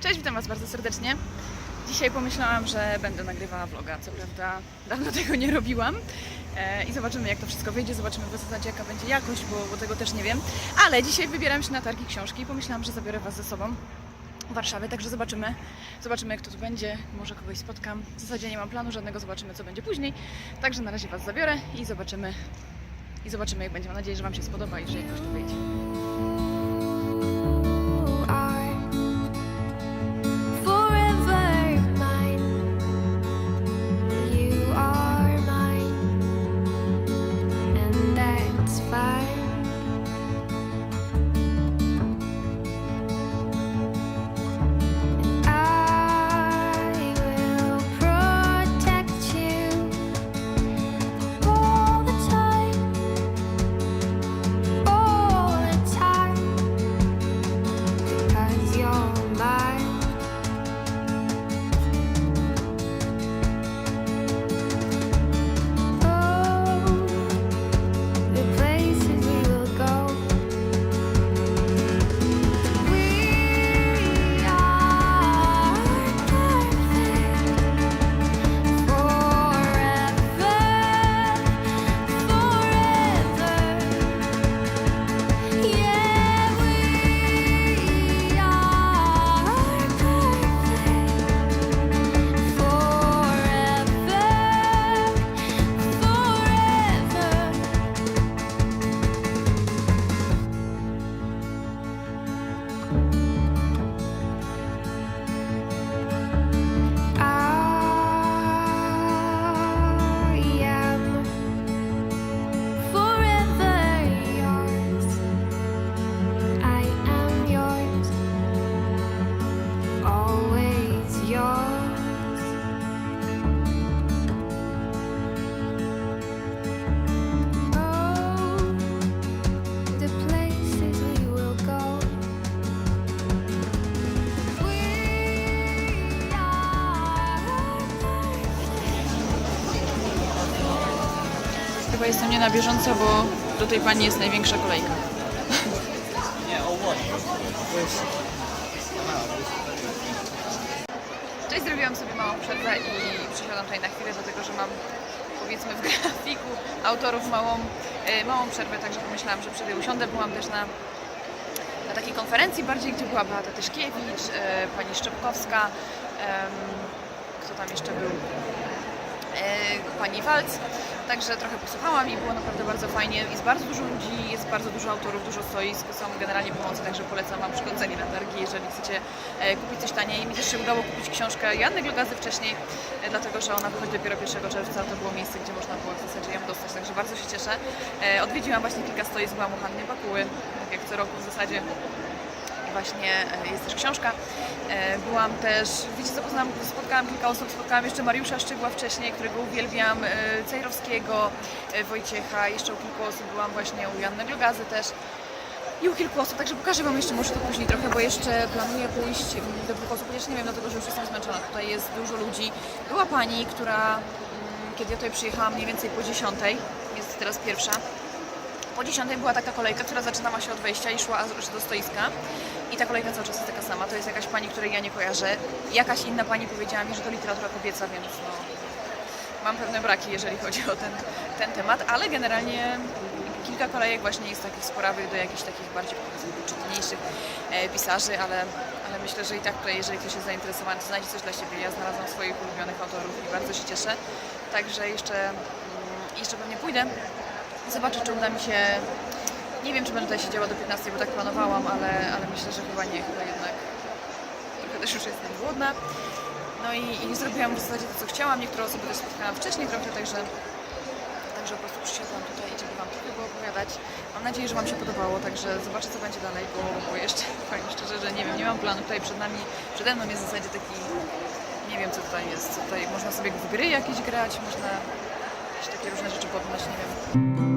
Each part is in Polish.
Cześć, witam Was bardzo serdecznie. Dzisiaj pomyślałam, że będę nagrywała vloga, co prawda dawno tego nie robiłam. E, I zobaczymy jak to wszystko wyjdzie, zobaczymy w zasadzie jaka będzie jakość, bo, bo tego też nie wiem. Ale dzisiaj wybieram się na targi książki i pomyślałam, że zabiorę Was ze sobą w Warszawie, także zobaczymy, zobaczymy jak to tu będzie, może kogoś spotkam. W zasadzie nie mam planu żadnego, zobaczymy co będzie później. Także na razie Was zabiorę i zobaczymy, i zobaczymy jak będzie. Mam nadzieję, że Wam się spodoba i że jakoś to wyjdzie. Na bieżąco, bo do tej pani jest największa kolejka. Cześć, zrobiłam sobie małą przerwę i przysiadam tutaj na chwilę, dlatego że mam powiedzmy w grafiku autorów małą, e, małą przerwę, także pomyślałam, że przed usiądę. Byłam też na, na takiej konferencji bardziej, gdzie była Beata Tyszkiewicz, e, pani Szczepkowska, kto tam jeszcze był? e, pani Walc. Także trochę posłuchałam i było naprawdę bardzo fajnie. Jest bardzo dużo ludzi, jest bardzo dużo autorów, dużo stoisk, są generalnie pomocy, także polecam Wam przychodzenie na targi, jeżeli chcecie e, kupić coś taniej. Mi też się udało kupić książkę Janny Glogazy wcześniej, e, dlatego że ona wychodzi dopiero 1 czerwca, to było miejsce, gdzie można było w zasadzie ją dostać, także bardzo się cieszę. E, Odwiedziłam właśnie kilka stoisk, byłam u Hanny Bakuły, tak jak co roku w zasadzie właśnie e, jest też książka. E, Byłam też, wiecie co, poznałam, spotkałam kilka osób, spotkałam jeszcze Mariusza Szczygła wcześniej, którego uwielbiam, e, Cejrowskiego, Wojciecha, jeszcze u kilku osób byłam właśnie u Janny Glogazy też i u kilku osób, także pokażę Wam jeszcze może to później trochę, bo jeszcze planuję pójść mm, do dwóch osób, chociaż nie wiem, dlatego że już jestem zmęczona, tutaj jest dużo ludzi. Była pani, która, mm, kiedy ja tutaj przyjechałam mniej więcej po dziesiątej, jest teraz pierwsza, po 10 była taka kolejka, która zaczynała się od wejścia i szła aż do stoiska. I ta kolejka cały czas jest taka sama. To jest jakaś pani, której ja nie kojarzę. Jakaś inna pani powiedziała mi, że to literatura kobieca, więc no, mam pewne braki, jeżeli chodzi o ten, ten temat, ale generalnie kilka kolejek właśnie jest takich sporawych do jakichś takich bardziej powiedzmy czytelniejszych e, pisarzy, ale, ale myślę, że i tak tutaj, jeżeli ktoś jest zainteresowany, to znajdzie coś dla siebie. Ja znalazłam swoich ulubionych autorów i bardzo się cieszę. Także jeszcze, mm, jeszcze pewnie pójdę. Zobaczę, czy uda mi się. Nie wiem, czy będę tutaj siedziała do 15, bo tak planowałam, ale, ale myślę, że chyba nie, chyba jednak. Trochę też już jestem głodna. No i, i zrobiłam w zasadzie to, co chciałam. Niektóre osoby też spotkałam wcześniej trochę, także, także po prostu przysiadłam tutaj, żeby Wam trochę było opowiadać. Mam nadzieję, że Wam się podobało, także zobaczę, co będzie dalej, bo, bo jeszcze powiem szczerze, że nie wiem, nie mam planu. Tutaj przed nami, przede mną jest w zasadzie taki, nie wiem, co tutaj jest. Tutaj można sobie w gry jakieś grać, można jakieś takie różne rzeczy poddać, nie wiem.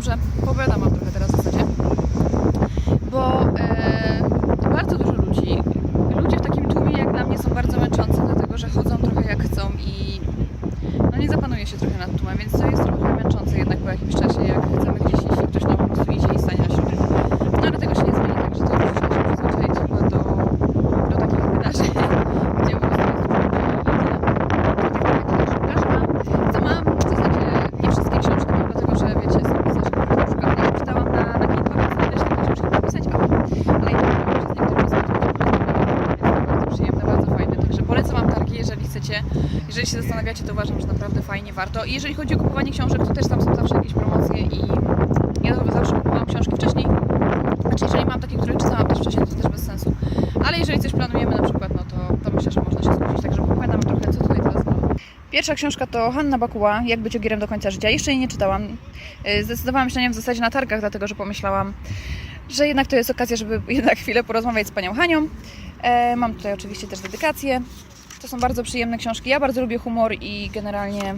Że powiadam Wam trochę teraz w zasadzie, bo e, bardzo dużo ludzi, ludzie w takim tłumie jak dla mnie są bardzo męczący, dlatego że chodzą trochę jak chcą i no nie zapanuje się trochę nad tłumem, więc to jest trochę męczące jednak po jakimś czasie, jak chcemy gdzieś iść i ktoś nam po prostu idzie i stanie na środku. No ale tego się nie zmieni, także to już trzeba się przyzwyczaić chyba do, do takich wydarzeń, gdzie po prostu jest dużo ludzi i tyle. Tak to będzie też książka. Co mam? W zasadzie nie wszystkie książki mam, dlatego że wiecie, są pisarze, których na przykład nie przeczytałam na, na kilka, więc nie da się takie książki napisać, ale, ale i tak mam przez niektóre z tych więc to bardzo przyjemne, bardzo fajne. Także polecam Wam targi, jeżeli chcecie, jeżeli się zastanawiacie, to uważam, że naprawdę fajnie warto. I jeżeli chodzi o kupowanie książek, to też tam są zawsze jakieś promocje i ja zawsze kupowałam książki wcześniej. Znaczy, jeżeli mam takie, które czytałam też wcześniej, to też bez sensu. Ale jeżeli coś planujemy na przykład, no to, to myślę, że można się skupić. Także opowiadam trochę, co tutaj teraz mam. Pierwsza książka to Hanna Bakuła, Jak być ogierem do końca życia. Jeszcze jej nie czytałam. Yy, Zdecydowałam się na nią w zasadzie na targach, dlatego że pomyślałam, że jednak to jest okazja, żeby jednak chwilę porozmawiać z panią Hanią. E, mam tutaj oczywiście też dedykacje. To są bardzo przyjemne książki. Ja bardzo lubię humor i generalnie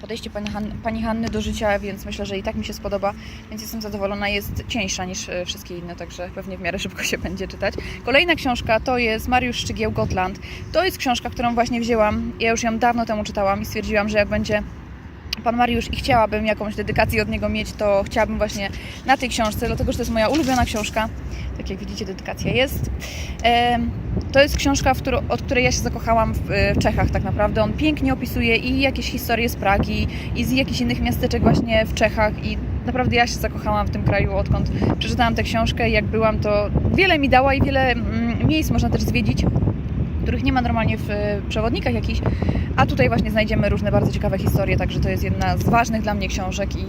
podejście pani, Han- pani Hanny do życia, więc myślę, że i tak mi się spodoba, więc jestem zadowolona. Jest cieńsza niż e, wszystkie inne, także pewnie w miarę szybko się będzie czytać. Kolejna książka to jest Mariusz Szczygieł Gotland. To jest książka, którą właśnie wzięłam. Ja już ją dawno temu czytałam i stwierdziłam, że jak będzie pan Mariusz i chciałabym jakąś dedykację od niego mieć, to chciałabym właśnie na tej książce, dlatego że to jest moja ulubiona książka. Tak jak widzicie, dedykacja jest. To jest książka, od której ja się zakochałam w, e, w Czechach tak naprawdę. On pięknie opisuje i jakieś historie z Pragi, i z jakichś innych miasteczek właśnie w Czechach i naprawdę ja się zakochałam w tym kraju, odkąd przeczytałam tę książkę jak byłam, to wiele mi dała i wiele mm, miejsc można też zwiedzić, których nie ma normalnie w e, przewodnikach jakichś, a tutaj właśnie znajdziemy różne bardzo ciekawe historie, także to jest jedna z ważnych dla mnie książek i,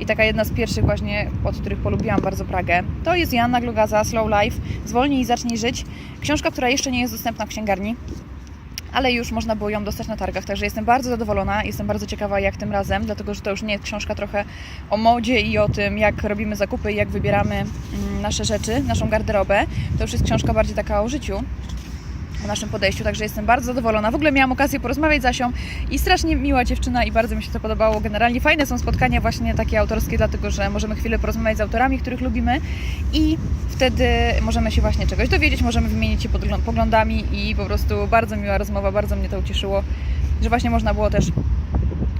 i taka jedna z pierwszych właśnie, od których polubiłam bardzo Pragę. To jest Joanna Glugaza, Slow Life, Zwolnij i zacznij żyć. Książka, która jeszcze nie jest dostępna w księgarni, ale już można było ją dostać na targach, także jestem bardzo zadowolona, jestem bardzo ciekawa jak tym razem, dlatego że to już nie jest książka trochę o modzie i o tym, jak robimy zakupy i jak wybieramy mm, nasze rzeczy, naszą garderobę. To już jest książka bardziej taka o życiu, o naszym podejściu, także jestem bardzo zadowolona. W ogóle miałam okazję porozmawiać z Asią i strasznie miła dziewczyna i bardzo mi się to podobało. Generalnie fajne są spotkania właśnie takie autorskie, dlatego że możemy chwilę porozmawiać z autorami, których lubimy i wtedy możemy się właśnie czegoś dowiedzieć, możemy wymienić się poglądami i po prostu bardzo miła rozmowa, bardzo mnie to ucieszyło, że właśnie można było też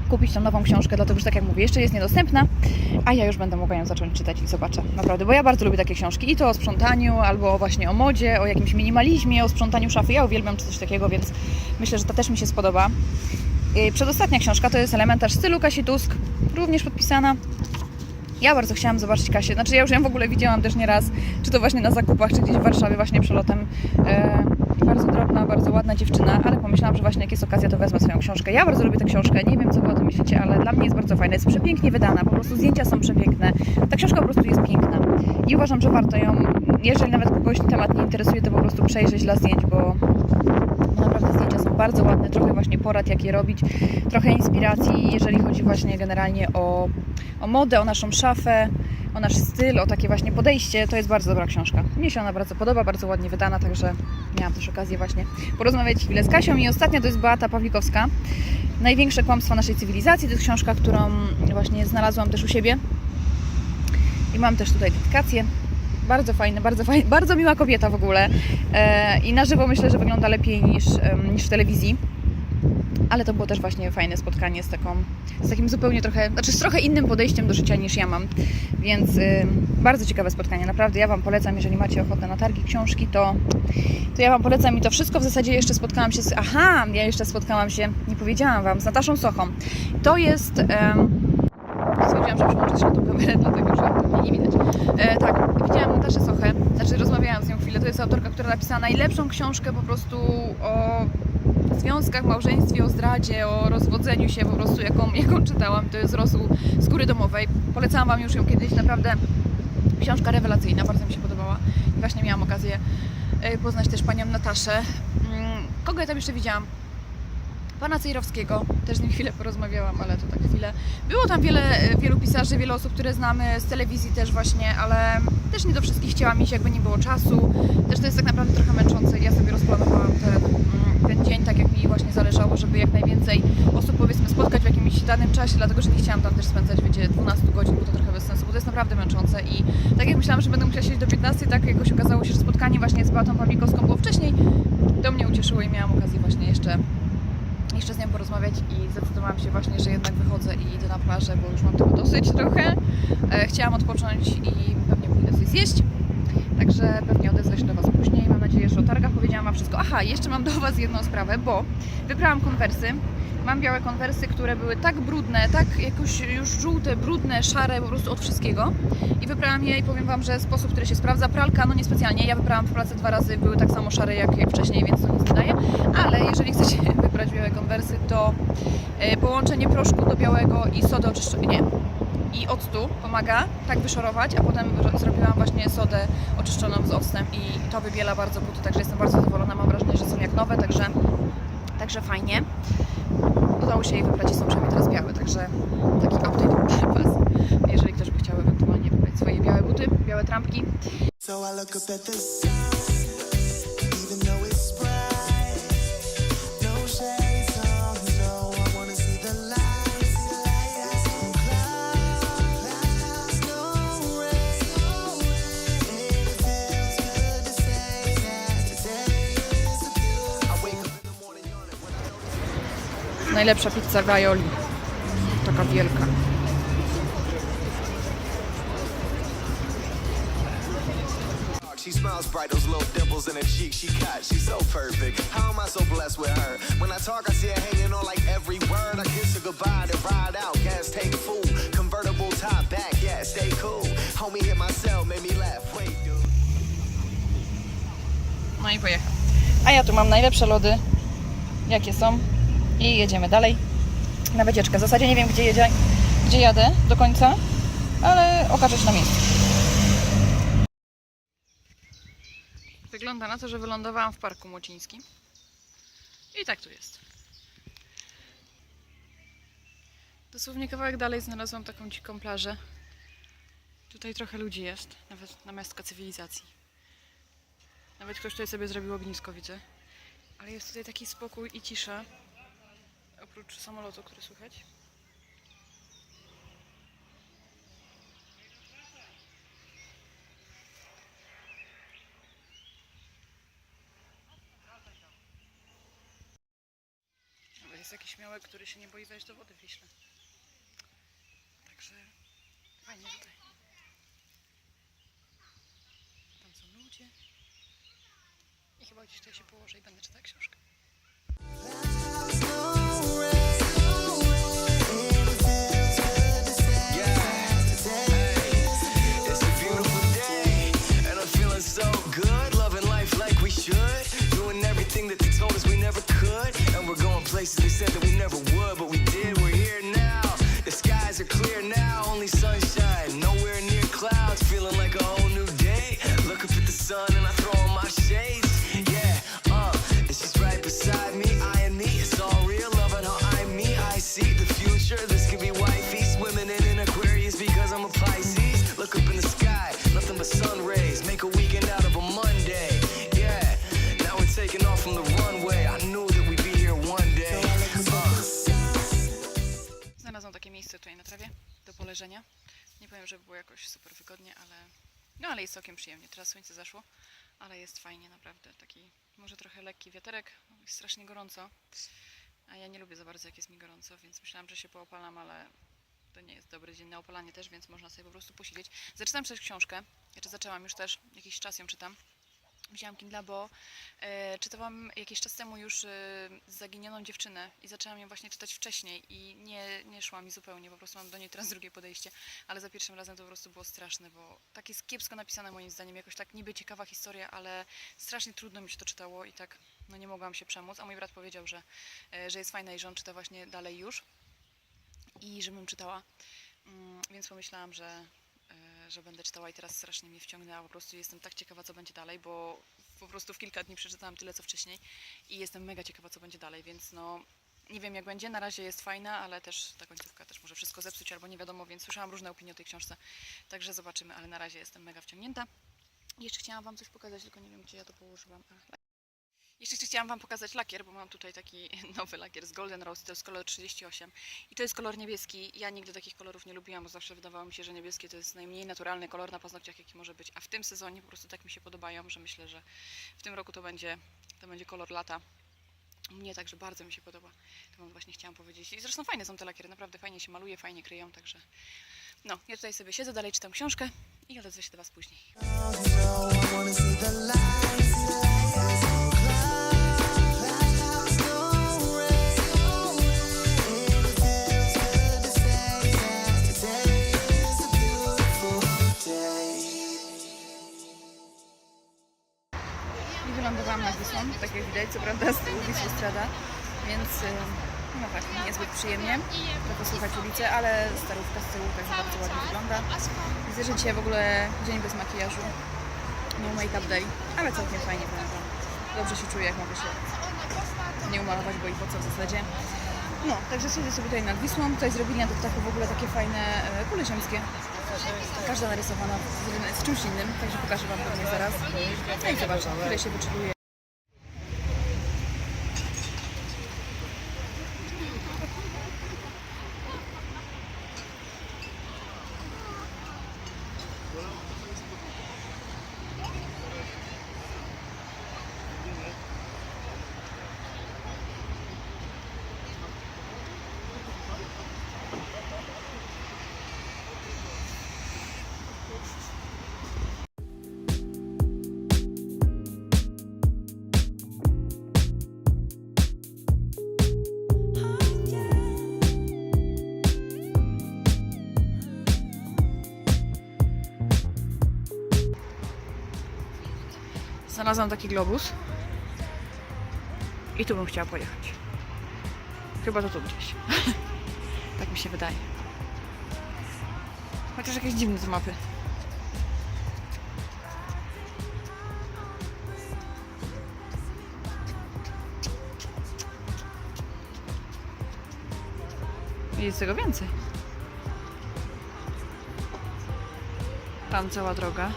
kupić tą nową książkę, dlatego że tak jak mówię, jeszcze jest niedostępna, a ja już będę mogła ją zacząć czytać i zobaczę. Naprawdę, bo ja bardzo lubię takie książki i to o sprzątaniu, albo właśnie o modzie, o jakimś minimalizmie, o sprzątaniu szafy. Ja uwielbiam coś takiego, więc myślę, że to też mi się spodoba. Yy, Przedostatnia książka to jest elementarz stylu Kasi Tusk, również podpisana. Ja bardzo chciałam zobaczyć Kasię. Znaczy ja już ją w ogóle widziałam też nieraz, czy to właśnie na zakupach, czy gdzieś w Warszawie właśnie przelotem. E, bardzo drobna, bardzo ładna dziewczyna, ale pomyślałam, że właśnie jak jest okazja, to wezmę swoją książkę. Ja bardzo lubię tę książkę, nie wiem co wy o tym myślicie, ale dla mnie jest bardzo fajna. Jest przepięknie wydana, po prostu zdjęcia są przepiękne. Ta książka po prostu jest piękna. I uważam, że warto ją, jeżeli nawet kogoś temat nie interesuje, to po prostu przejrzeć dla zdjęć, bo naprawdę zdjęcia są bardzo ładne, trochę właśnie porad, jak je robić, trochę inspiracji, jeżeli chodzi właśnie generalnie o, o modę, o naszą szafę, o nasz styl, o takie właśnie podejście. To jest bardzo dobra książka. Mnie się ona bardzo podoba, bardzo ładnie wydana, także miałam też okazję właśnie porozmawiać chwilę z Kasią. I ostatnia to jest Beata Pawlikowska. Największe kłamstwo naszej cywilizacji. To jest książka, którą właśnie znalazłam też u siebie. I mam też tutaj dedykację. Bardzo fajne, bardzo fajne, bardzo miła kobieta w ogóle. E, I na żywo myślę, że wygląda lepiej niż, niż w telewizji. Ale to było też właśnie fajne spotkanie z taką, z takim zupełnie trochę, znaczy z trochę innym podejściem do życia niż ja mam. Więc ym, bardzo ciekawe spotkanie, naprawdę. Ja Wam polecam, jeżeli macie ochotę na targi książki, to, to ja Wam polecam i to wszystko w zasadzie jeszcze spotkałam się z, aha, ja jeszcze spotkałam się, nie powiedziałam Wam, z Nataszą Sochą. To jest, em, stwierdziłam, że przyłączę się na tą kamerę, dlatego że mnie nie widać. E, tak, widziałam Nataszę Sochę, znaczy rozmawiałam z nią chwilę. To jest autorka, która napisała najlepszą książkę po prostu o związkach, małżeństwie, o zdradzie, o rozwodzeniu się po prostu, jaką, jaką czytałam. To jest Rosół z góry domowej. Polecałam Wam już ją kiedyś, naprawdę książka rewelacyjna, bardzo mi się podobała. I właśnie miałam okazję e, poznać też panią Nataszę. Mm, Kogo ja tam jeszcze widziałam? Pana Cejrowskiego, też z nim chwilę porozmawiałam, ale to tak chwilę. Było tam wiele, e, wielu pisarzy, wiele osób, które znamy z telewizji też właśnie, ale też nie do wszystkich chciałam iść, jakby nie było czasu. Też to jest tak naprawdę trochę męczące. Ja sobie rozplanowałam ten, mm, ten dzień tak, jak mi właśnie zależało, żeby jak najwięcej osób powiedzmy spotkać w jakimś danym czasie, dlatego że nie chciałam tam też spędzać, wiecie, 12 godzin, bo to trochę bez sensu, bo to jest naprawdę męczące i tak jak myślałam, że będę musiała siedzieć do 15, tak jakoś okazało się, że spotkanie właśnie z Beatą Pawlikowską było wcześniej, to mnie ucieszyło i miałam okazję właśnie jeszcze jeszcze z nią porozmawiać i zdecydowałam się właśnie, że jednak wychodzę i idę na plażę, bo już mam tego dosyć trochę. E, chciałam odpocząć i pewnie pójdę coś zjeść. Także pewnie odezwę się do Was później. Mam nadzieję, że o targach powiedziałam Wam wszystko. Aha, jeszcze mam do Was jedną sprawę, bo wybrałam konwersy. Mam białe konwersy, które były tak brudne, tak jakoś już żółte, brudne, szare po prostu od wszystkiego. I wybrałam je i powiem Wam, że sposób, który się sprawdza. Pralka, no niespecjalnie. Ja wybrałam w pralce dwa razy, były tak samo szare jak, jak wcześniej, więc to nic nie daje. Ale jeżeli chcecie białe konwersy, to e, połączenie proszku do białego i sody oczyszczonej. Nie. I octu pomaga tak wyszorować, a potem ro- zrobiłam właśnie sodę oczyszczoną z octem i to wybiela bardzo buty, także jestem bardzo zadowolona. Mam wrażenie, że są jak nowe, także, także fajnie. Udało się je wybrać i są przynajmniej teraz białe, także taki update dla Was. Jeżeli ktoś by chciał ewentualnie wybrać swoje białe buty, białe trampki, So najlepsza pizza Gaioli. Taka wielka. She smiles bright, those little dimples in her cheek. She cut, she's so perfect. How am I so blessed with her? When I talk, I see her hanging on like every word. I kiss her goodbye, then ride out. Gas tank full, convertible top back, yeah, stay cool. Homie hit my cell, made me laugh. Wait, dude. No i pojechał. A ja tu mam najlepsze lody, jakie są. I jedziemy dalej na wycieczkę. W zasadzie nie wiem, gdzie, jedzie, gdzie jadę do końca, ale okaże się na miejscu. Wygląda na to, że wylądowałam w Parku Młocińskim. I tak tu jest. Dosłownie kawałek dalej znalazłam taką dziką plażę. Tutaj trochę ludzi jest, nawet namiastka cywilizacji. Nawet ktoś tutaj sobie zrobił ognisko, widzę. Ale jest tutaj taki spokój i cisza. Oprócz samolotu, który słychać. Nawet jest jakiś śmiałek, który się nie boi wejść do wody w Wiśle. Także fajnie tutaj. Tam są ludzie. I chyba gdzieś tutaj się położę i będę czytać książkę. That they told us we never could. And we're going places they said that we never would, but we did. Ale jest fajnie naprawdę. Taki może trochę lekki wiaterek, jest strasznie gorąco. A ja nie lubię za bardzo jak jest mi gorąco, więc myślałam, że się poopalam, ale to nie jest dobry dzień na opalanie też, więc można sobie po prostu posiedzieć. Zaczynam czytać książkę, znaczy zaczęłam już też, jakiś czas ją czytam. Wzięłam Kindle, bo e, czytałam jakiś czas temu już e, Zaginioną dziewczynę i zaczęłam ją właśnie czytać wcześniej i nie, nie szła mi zupełnie, po prostu mam do niej teraz drugie podejście, ale za pierwszym razem to po prostu było straszne, bo tak jest kiepsko napisane moim zdaniem, jakoś tak niby ciekawa historia, ale strasznie trudno mi się to czytało i tak no nie mogłam się przemóc, a mój brat powiedział, że, e, że jest fajna i że on czyta właśnie dalej już i żebym czytała, Mm, więc pomyślałam, że, że będę czytała i teraz strasznie mnie wciągnęła. Po prostu jestem tak ciekawa, co będzie dalej, bo po prostu w kilka dni przeczytałam tyle, co wcześniej i jestem mega ciekawa, co będzie dalej, więc no Nie wiem jak będzie, na razie jest fajna, ale też ta końcówka też może wszystko zepsuć albo nie wiadomo, więc słyszałam różne opinie o tej książce. Także zobaczymy, ale na razie jestem mega wciągnięta. Jeszcze chciałam Wam coś pokazać, tylko nie wiem gdzie ja to położyłam. Jeszcze chciałam Wam pokazać lakier, bo mam tutaj taki nowy lakier z Golden Rose, to jest kolor 38 i to jest kolor niebieski. Ja nigdy takich kolorów nie lubiłam, bo zawsze wydawało mi się, że niebieski to jest najmniej naturalny kolor na paznokciach, jaki może być, a w tym sezonie po prostu tak mi się podobają, że myślę, że w tym roku to będzie, to będzie kolor lata. Mnie także bardzo mi się podoba. To wam właśnie chciałam powiedzieć. I zresztą fajne są te lakiery, naprawdę fajnie się maluje, fajnie kryją, także no, ja tutaj sobie siedzę, dalej czytam książkę i odezwę się do Was później. Co prawda z Wisły strada, więc y, no tak, niezbyt przyjemnie. Trochę słychać ulicę, ale starówka z tyłu także bardzo ładnie wygląda. Widzę, że dzisiaj w ogóle dzień bez makijażu, no make-up day, ale całkiem fajnie wygląda. Dobrze się czuję, jak mogę się nie umalować, bo i po co w zasadzie. No, także siedzę sobie tutaj nad Wisłą. Tutaj zrobili na doptaku w ogóle takie fajne e, kule ziemskie. Każda narysowana z, czymś innym, także pokażę Wam pewnie zaraz. No i zobaczę, które się wyczuluje. Znalazłam taki globus. I tu bym chciała pojechać. Chyba to tu gdzieś. tak mi się wydaje. Chociaż jakieś dziwne te mapy. Jest tego więcej. Tam cała droga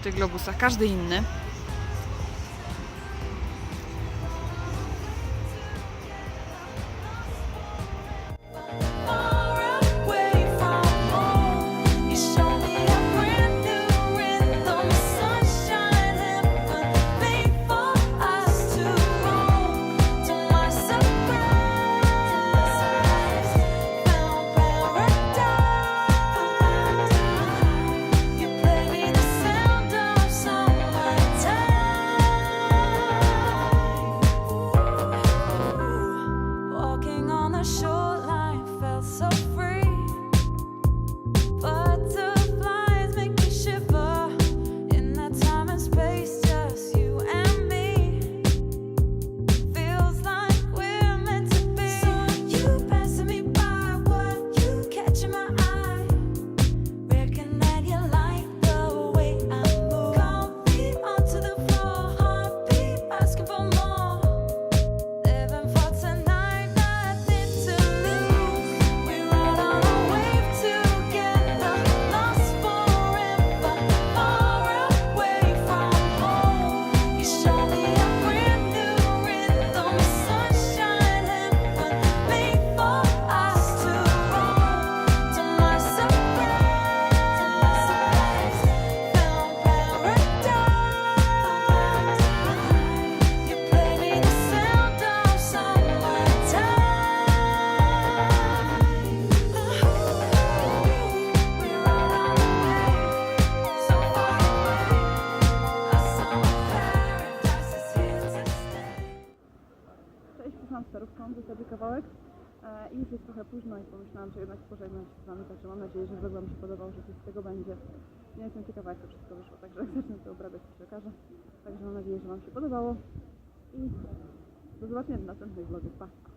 w tych globusach, każdy inny. Późno i pomyślałam, że jednak pożegnam się z Wami, także mam nadzieję, że vlog Wam się podobał, że coś z tego będzie. Ja jestem ciekawa, jak to wszystko wyszło, także jak zacznę to obrabiać, to okaże. Także mam nadzieję, że Wam się podobało i do zobaczenia w następnych vlogach. Pa!